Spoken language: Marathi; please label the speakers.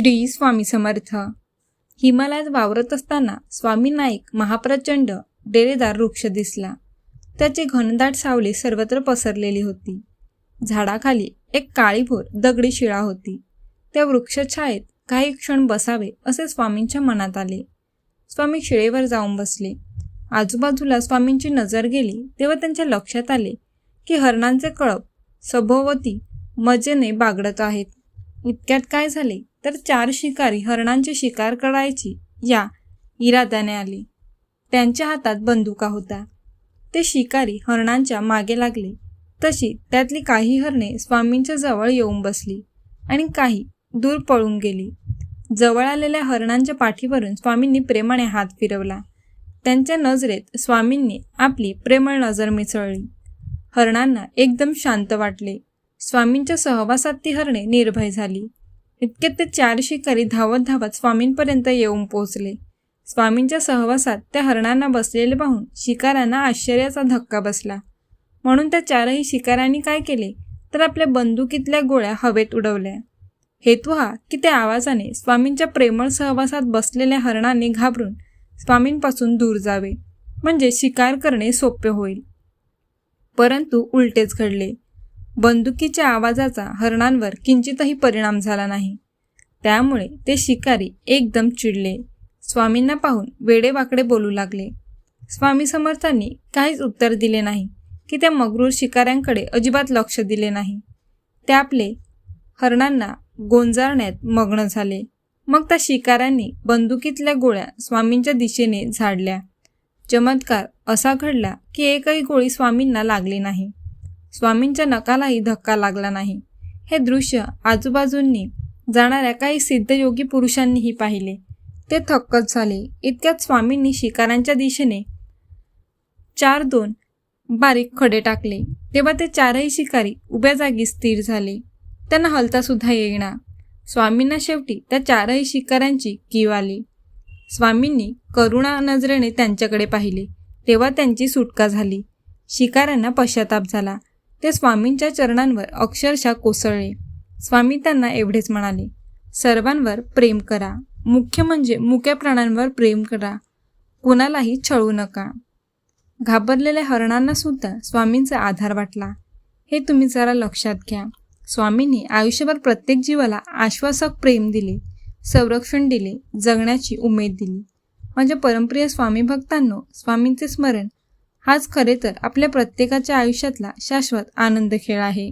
Speaker 1: श्री स्वामी समर्थ. हिमालयात वावरत असताना स्वामी नाईक महाप्रचंड डेरेदार वृक्ष दिसला. त्याची घनदाट सावली सर्वत्र पसरलेली होती. झाडाखाली एक काळीभोर दगडी शिळा होती. त्या वृक्षछायेत काही क्षण बसावे असे स्वामींच्या मनात आले. स्वामी शिळेवर जाऊन बसले. आजूबाजूला स्वामींची नजर गेली तेव्हा त्यांच्या लक्षात आले की हरणांचे कळप सभोवती मजेने बागडत आहेत. इतक्यात काय झाले? तर चार शिकारी हरणांची शिकार करायची या इराद्याने आले. त्यांच्या हातात बंदुका होता ते शिकारी हरणांच्या मागे लागले. तशी त्यातली काही हरणे स्वामींच्या जवळ येऊन बसली आणि काही दूर पळून गेली. जवळ आलेल्या हरणांच्या पाठीवरून स्वामींनी प्रेमाने हात फिरवला. त्यांच्या नजरेत स्वामींनी आपली प्रेमळ नजर मिसळली. हरणांना एकदम शांत वाटले. स्वामींच्या सहवासात ती हरणे निर्भय झाली. इतक्यात ते चार शिकारी धावत धावत स्वामींपर्यंत येऊन पोहोचले. स्वामींच्या सहवासात त्या हरणांना बसलेले पाहून शिकाऱ्यांना आश्चर्याचा धक्का बसला. म्हणून त्या चारही शिकाऱ्यांनी काय केले? तर आपल्या बंदुकीतल्या गोळ्या हवेत उडवल्या. हेतू हा की त्या आवाजाने स्वामींच्या प्रेमळ सहवासात बसलेल्या हरणाने घाबरून स्वामींपासून दूर जावे. म्हणजे शिकार करणे सोपे होईल. परंतु उलटेच घडले. बंदुकीच्या आवाजाचा हरणांवर किंचितही परिणाम झाला नाही. त्यामुळे ते शिकारी एकदम चिडले. स्वामींना पाहून वेडेवाकडे बोलू लागले. स्वामी समर्थांनी काहीच उत्तर दिले नाही की त्या मगरूर शिकाऱ्यांकडे अजिबात लक्ष दिले नाही. ते आपले हरणांना गोंजारण्यात मग्न झाले. मग त्या शिकाऱ्यांनी बंदुकीतल्या गोळ्या स्वामींच्या दिशेने झाडल्या. चमत्कार असा घडला की एकही गोळी स्वामींना लागली नाही. स्वामींच्या नकालाही धक्का लागला नाही. हे दृश्य आजूबाजूंनी जाणाऱ्या काही सिद्धयोगी पुरुषांनीही पाहिले. ते थक्कच झाले. इतक्यात स्वामींनी शिकाऱ्यांच्या दिशेने चार दोन बारीक खडे टाकले. तेव्हा ते चारही शिकारी उभ्या जागी स्थिर झाले. त्यांना हलता सुद्धा येईना. स्वामींना शेवटी त्या चारही शिकाऱ्यांची कीव आली. स्वामींनी करुणा नजरेने त्यांच्याकडे पाहिले. तेव्हा त्यांची सुटका झाली. शिकाऱ्यांना पश्चाताप झाला. ते स्वामींच्या चरणांवर अक्षरशः कोसळले. स्वामी त्यांना एवढेच म्हणाले सर्वांवर प्रेम करा. मुख्य म्हणजे मुक्या प्राण्यांवर प्रेम करा. कोणालाही छळू नका. घाबरलेल्या हरणांना सुद्धा स्वामींचा आधार वाटला. हे तुम्ही जरा लक्षात घ्या. स्वामींनी आयुष्यभर प्रत्येक जीवाला आश्वासक प्रेम दिले संरक्षण दिले जगण्याची उमेद दिली. माझ्या परमप्रिय स्वामी भक्तांनो स्वामींचे स्मरण हाच खरे तर आपल्या प्रत्येकाच्या आयुष्यातला शाश्वत आनंद खेळ आहे.